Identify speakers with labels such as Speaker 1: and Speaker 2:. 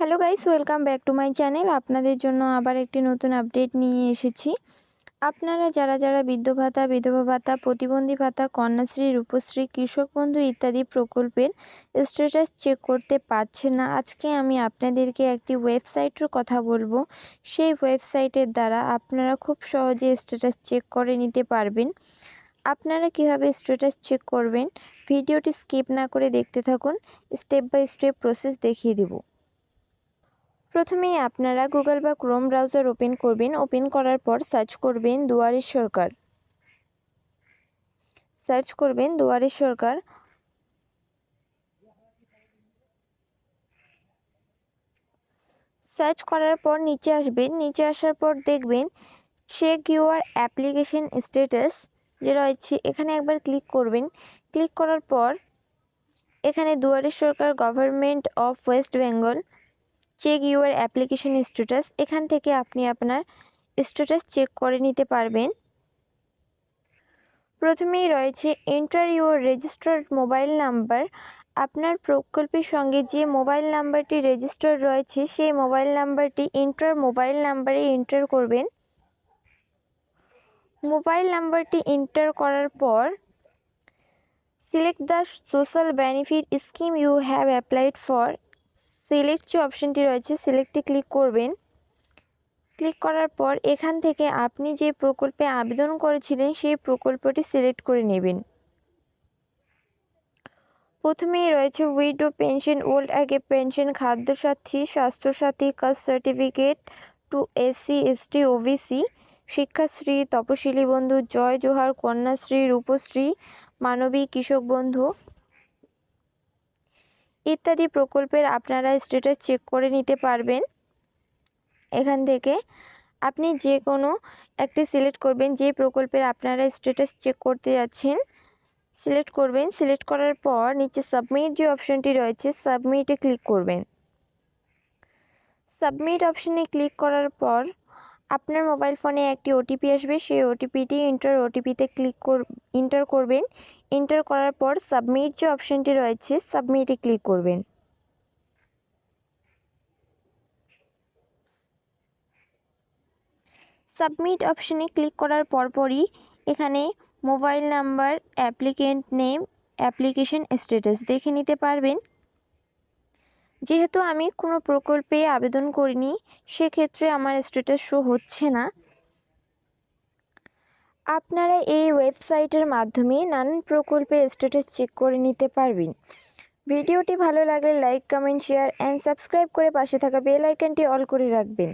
Speaker 1: Hello guys welcome back to my channel আপনাদের জন্য আবার একটি নতুন আপডেট নিয়ে এসেছি। আপনারা যারা যারা বৃদ্ধ ভাতা, বিধবা ভাতা, প্রতিবন্ধী ভাতা, কন্যাশ্রী, রূপশ্রী, কৃষক বন্ধু ইত্যাদি প্রকল্পের স্ট্যাটাস চেক করতে পারছেন না, আজকে আমি আপনাদেরকে একটি ওয়েবসাইটের কথা বলব। সেই ওয়েবসাইটের দ্বারা আপনারা খুব সহজে স্ট্যাটাস চেক করে নিতে পারবেন। আপনারা কীভাবে স্ট্যাটাস চেক করবেন, ভিডিওটি স্কিপ না করে দেখতে থাকুন স্টেপ বাই স্টেপ প্রসেস দেখিয়ে দেবো। প্রথমেই আপনারা গুগল বা ক্রোম ব্রাউজার ওপেন করবেন। ওপেন করার পর সার্চ করবেন দুয়ারের সরকার। সার্চ করবেন দুয়ারের সরকার। সার্চ করার পর নিচে আসবেন। নিচে আসার পর দেখবেন চেক ইউর অ্যাপ্লিকেশন স্ট্যাটাস যে রয়েছে, এখানে একবার ক্লিক করবেন। ক্লিক করার পর এখানে দুয়ারের সরকার government of West Bengal check your application status এখান থেকে আপনি আপনার স্ট্যাটাস চেক করে নিতে পারবেন। প্রথমেই রয়েছে enter your registered mobile number আপনার প্রকল্পের সঙ্গে যে মোবাইল নাম্বারটি রেজিস্টার রয়েছে, সেই মোবাইল নাম্বারটি এন্টার মোবাইল নাম্বারে এন্টার করবেন। মোবাইল নাম্বারটি এন্টার করার পর select the social benefit scheme you have applied for select যে অপশানটি রয়েছে সিলেক্টে ক্লিক করবেন। ক্লিক করার পর এখান থেকে আপনি যে প্রকল্পে আবেদন করেছিলেন, সেই প্রকল্পটি সিলেক্ট করে নেবেন। প্রথমেই রয়েছে widow pension old age pension Khadyasathi, Swasthyasathi caste certificate to SC ST OBC Shikshashree, Taposili Bandhu, Jai Johar, Kanyashree, Rupashree মানবী কৃষক বন্ধু। ইত্যাদি প্রকল্পের আপনারা স্ট্যাটাস চেক করে নিতে পারবেন। এখান থেকে আপনি যে কোনো একটি সিলেক্ট করবেন, যে প্রকল্পের আপনারা স্ট্যাটাস চেক করতে যাচ্ছেন সিলেক্ট করবেন। সিলেক্ট করার পর নিচে সাবমিট যে অপশানটি রয়েছে সাবমিটে ক্লিক করবেন। সাবমিট অপশানে ক্লিক করার পর আপনার মোবাইল ফোনে একটি ওটিপি আসবে। সেই ওটিপিটি ইন্টার ওটিপিতে ক্লিক কর ইন্টার করবেন। এন্টার করার পর সাবমিট যে অপশানটি রয়েছে সাবমিটে ক্লিক করবেন। সাবমিট অপশানে ক্লিক করার পরপরই এখানে mobile number applicant name application status দেখে নিতে পারবেন। যেহেতু আমি কোনো প্রকল্পে আবেদন করিনি, সেক্ষেত্রে আমার স্ট্যাটাস শো হচ্ছে না। আপনারা এই ওয়েবসাইটের মাধ্যমে নানান প্রকল্পের স্ট্যাটাস চেক করে নিতে পারবেন। ভিডিওটি ভালো লাগলে like comment share and subscribe করে পাশে থাকা বেল আইকনটি অল করে রাখবেন।